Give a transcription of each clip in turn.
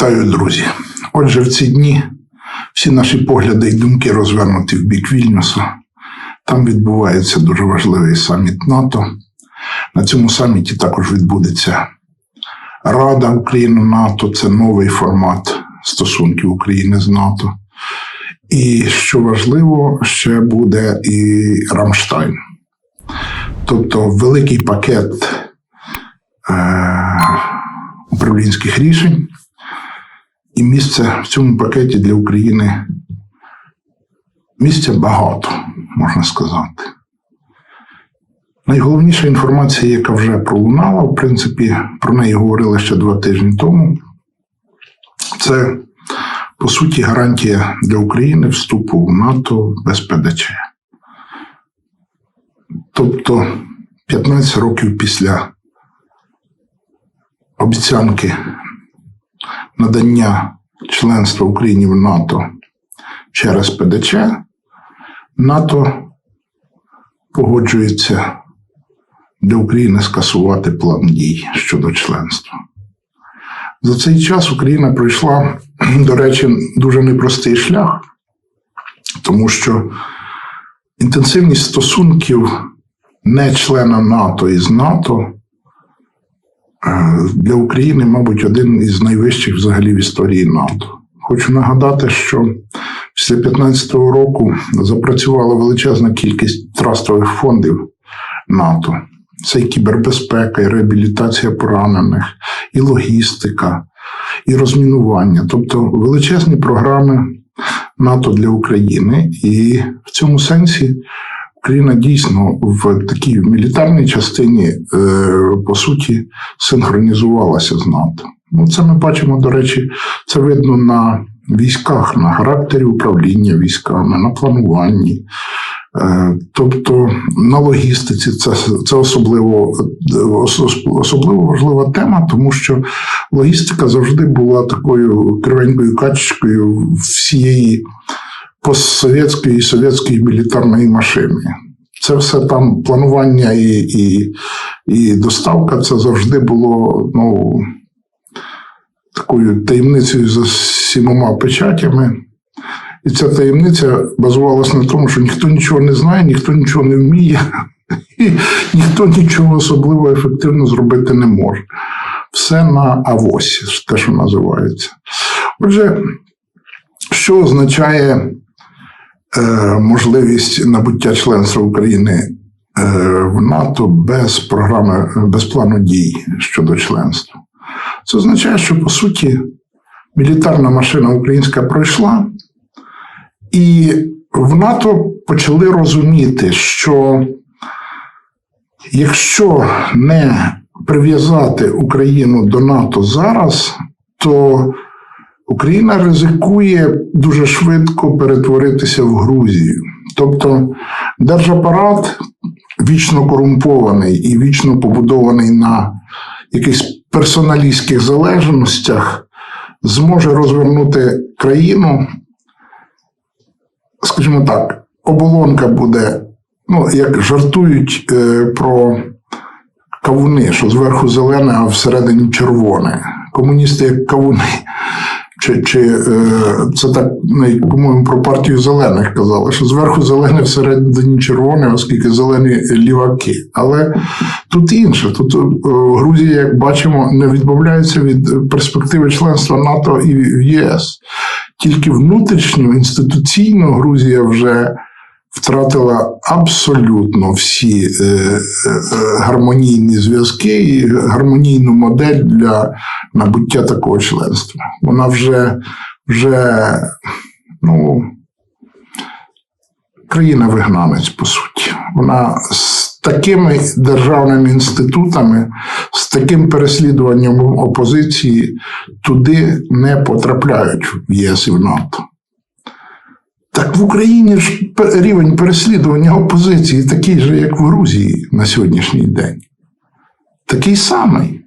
Вітаю, друзі. Отже, в ці дні всі наші погляди і думки розвернуті в бік Вільнюса. Там відбувається дуже важливий саміт НАТО. На цьому саміті також відбудеться Рада України НАТО. Це новий формат стосунків України з НАТО. І що важливо, ще буде і Рамштайн. Тобто великий пакет е- управлінських рішень. І місце в цьому пакеті для України місця багато, можна сказати. Найголовніша інформація, яка вже пролунала, в принципі, про неї говорили ще два тижні тому, це, по суті, гарантія для України вступу в НАТО без ПДЧ. Тобто 15 років після обіцянки надання членства Україні в НАТО через ПДЧ, НАТО погоджується для України скасувати план дій щодо членства. За цей час Україна пройшла, до речі, дуже непростий шлях, тому що інтенсивність стосунків не члена НАТО із НАТО для України, мабуть, один із найвищих взагалі в історії НАТО. Хочу нагадати, що після 2015 року запрацювала величезна кількість трастових фондів НАТО. Це і кібербезпека, і реабілітація поранених, і логістика, і розмінування, тобто величезні програми НАТО для України. І в цьому сенсі Україна дійсно в такій мілітарній частині, е, по суті, синхронізувалася з НАТО. Ну, це ми бачимо, до речі, це видно на військах, на характері управління військами, на плануванні. Е, Тобто на логістиці це, це особливо, особливо важлива тема, тому що логістика завжди була такою кривенькою качечкою всієї постсовєтської і совєтської мілітарної машини. Це все там планування і, і, і доставка це завжди було ну, такою таємницею за сімома печатями. І ця таємниця базувалася на тому, що ніхто нічого не знає, ніхто нічого не вміє, і ніхто нічого особливо ефективно зробити не може. Все на авосі, те, що називається. Отже, що означає можливість набуття членства України е, в НАТО без програми, без плану дій щодо членства? Це означає, що по суті мілітарна машина українська пройшла, і в НАТО почали розуміти, що якщо не прив'язати Україну до НАТО зараз, то Україна ризикує дуже швидко перетворитися в Грузію. Тобто держапарат вічно корумпований і вічно побудований на якихось персоналістських залежностях, зможе розвернути країну скажімо так, оболонка буде, ну, як жартують е, про кавуни, що зверху зелене, а всередині червоне. Комуністи як кавуни. Чи, чи е, це так, навіть, по-моєму, про партію зелених казали, що зверху зелене, всередині червоне, оскільки зелені ліваки. Але тут інше. Тут е, Грузія, як бачимо, не відмовляється від перспективи членства НАТО і в ЄС. Тільки внутрішньо, інституційно Грузія вже втратила абсолютно всі е, е, е, гармонійні зв'язки і гармонійну модель для набуття такого членства. Вона вже, вже ну, країна-вигнанець, по суті. Вона з такими державними інститутами, з таким переслідуванням опозиції туди не потрапляють в ЄС і в НАТО. Так в Україні ж рівень переслідування опозиції такий же, як в Грузії на сьогоднішній день. Такий самий.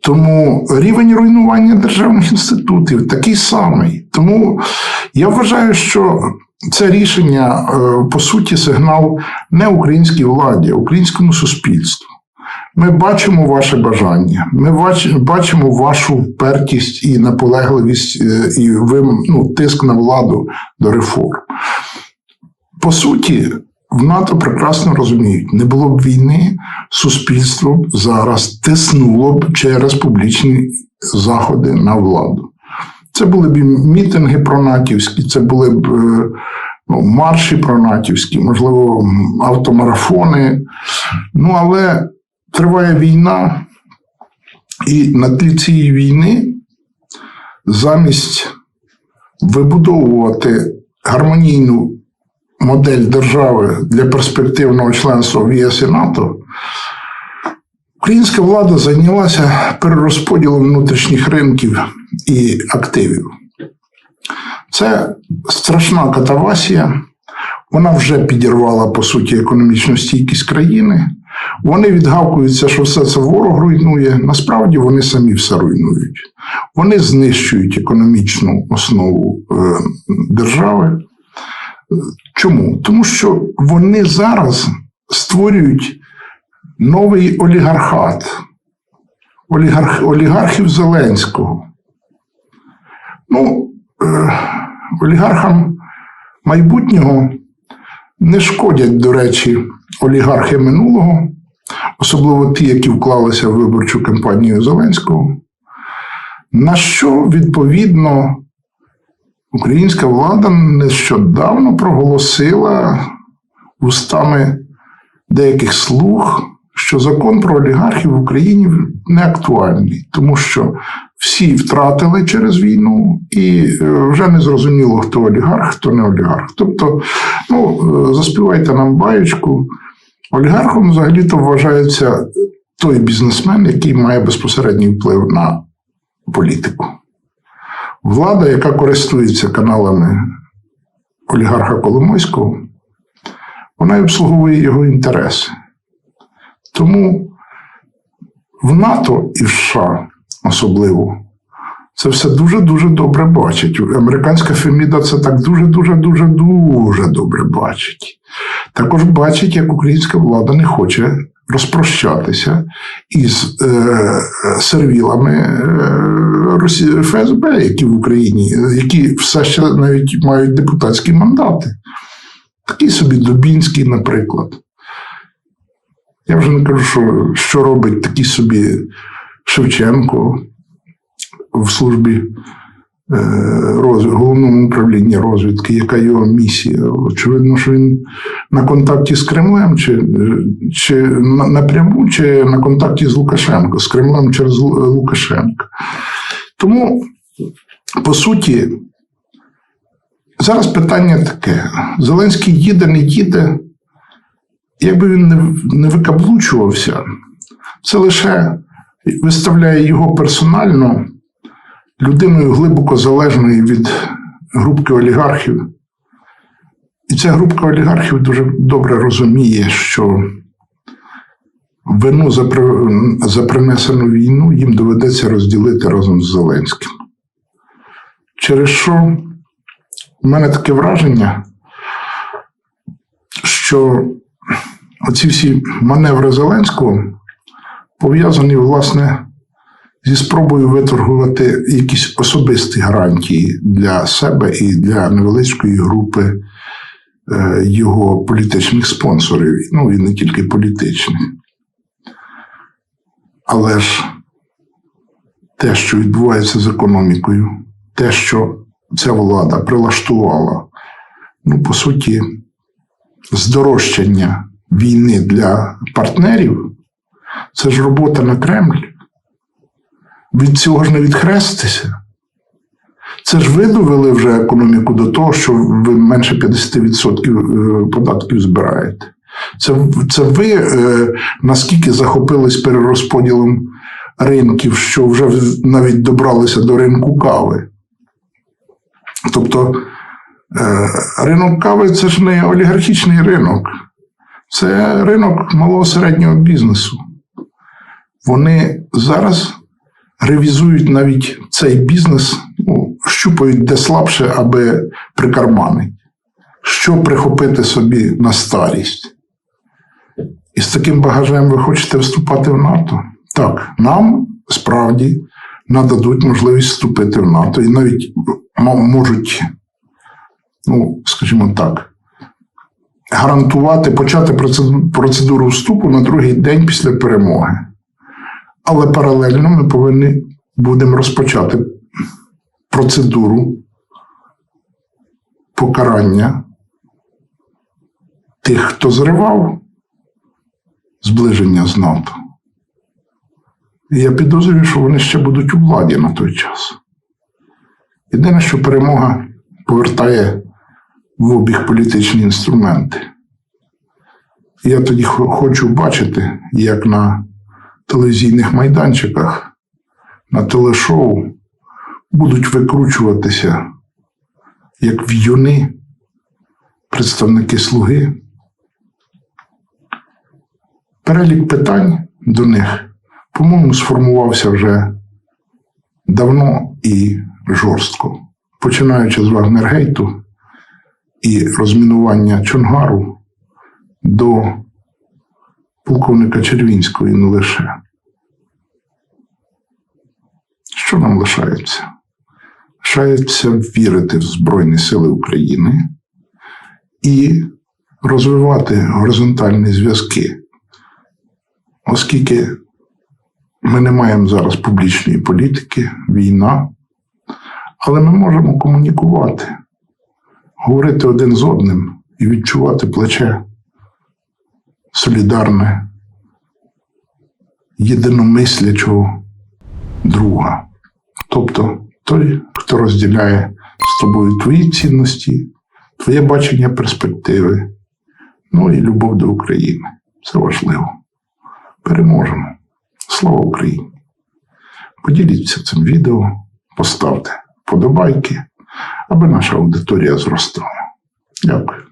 Тому рівень руйнування державних інститутів такий самий. Тому я вважаю, що це рішення, е, по суті, сигнал не українській владі, а українському суспільству. Ми бачимо ваше бажання, ми бачимо вашу впертість і наполегливість, е, і ну, тиск на владу до реформ. По суті, в НАТО прекрасно розуміють, не було б війни, суспільство зараз тиснуло б через публічні заходи на владу. Це були б мітинги пронатівські, це були б е, ну, марші пронатівські, можливо, автомарафони. Ну, але триває війна, і на тлі цієї війни замість вибудовувати гармонійну модель держави для перспективного членства в ЄС і НАТО, українська влада зайнялася перерозподілом внутрішніх ринків і активів. Це страшна катавасія. Вона вже підірвала, по суті, економічну стійкість країни. Вони відгавкуються, що все це ворог руйнує. Насправді вони самі все руйнують. Вони знищують економічну основу е, держави. Чому? Тому що вони зараз створюють новий олігархат, олігарх, олігархів Зеленського. Ну, е, олігархам майбутнього не шкодять, до речі, олігархи минулого, особливо ті, які вклалися в виборчу кампанію Зеленського. На що відповідно українська влада нещодавно проголосила устами деяких слуг, що закон про олігархів в Україні не актуальний, тому що всі втратили через війну, і е, вже не зрозуміло, хто олігарх, хто не олігарх. Тобто, ну, е, заспівайте нам баєчку. Олігархом взагалі-то вважається той бізнесмен, який має безпосередній вплив на політику. Влада, яка користується каналами олігарха Коломойського, вона й обслуговує його інтереси. Тому в НАТО і в США особливо це все дуже-дуже добре бачить. Американська Феміда це так дуже-дуже дуже дуже добре бачить. Також бачить, як українська влада не хоче розпрощатися із е, сервілами е, ФСБ, які в Україні, які все ще навіть мають депутатські мандати. Такий собі Дубінський, наприклад. Я вже не кажу, що, що робить такий собі Шевченко в службі е, головному управлінні розвідки, яка його місія. Очевидно, що він на контакті з Кремлем, чи, чи напряму, чи на контакті з Лукашенко, з Кремлем через Лукашенка. Тому, по суті, зараз питання таке: Зеленський їде, не їде. Якби він не викаблучувався, це лише виставляє його персонально людиною глибоко залежною від групки олігархів. І ця групка олігархів дуже добре розуміє, що вину за, за принесену війну їм доведеться розділити разом з Зеленським. Через що в мене таке враження, що оці всі маневри Зеленського пов'язані, власне, зі спробою виторгувати якісь особисті гарантії для себе і для невеличкої групи е, його політичних спонсорів. Ну, і не тільки політичних. Але ж те, що відбувається з економікою, те, що ця влада прилаштувала, ну, по суті, здорожчання війни для партнерів, це ж робота на Кремль. Від цього ж не відхреститися. Це ж ви довели вже економіку до того, що ви менше 50% податків збираєте. Це, це ви е, наскільки захопились перерозподілом ринків, що вже навіть добралися до ринку кави. Тобто е, ринок кави це ж не олігархічний ринок, це ринок малого середнього бізнесу. Вони зараз ревізують навіть цей бізнес, ну, щупають де слабше, аби прикарманить. Що прихопити собі на старість. І з таким багажем ви хочете вступати в НАТО? Так, нам справді нададуть можливість вступити в НАТО і навіть можуть, ну, скажімо так, гарантувати почати процедуру вступу на другий день після перемоги. Але паралельно ми повинні будемо розпочати процедуру покарання тих, хто зривав зближення з НАТО. Я підозрюю, що вони ще будуть у владі на той час. Єдине, що перемога повертає в обіг політичні інструменти. Я тоді хочу бачити, як на телевізійних майданчиках, на телешоу будуть викручуватися, як в'юни, представники слуги. Перелік питань до них, по-моєму, сформувався вже давно і жорстко, починаючи з Вагнергейту і розмінування Чонгару до полковника Червінського і не лише. Що нам лишається? Лишається вірити в Збройні Сили України і розвивати горизонтальні зв'язки, оскільки ми не маємо зараз публічної політики, війна, але ми можемо комунікувати, говорити один з одним і відчувати плече солідарне, єдиномислячого друга. Тобто той, хто розділяє з тобою твої цінності, твоє бачення перспективи, ну і любов до України. Це важливо. Переможемо. Слава Україні! Поділіться цим відео, поставте вподобайки, аби наша аудиторія зростала. Дякую.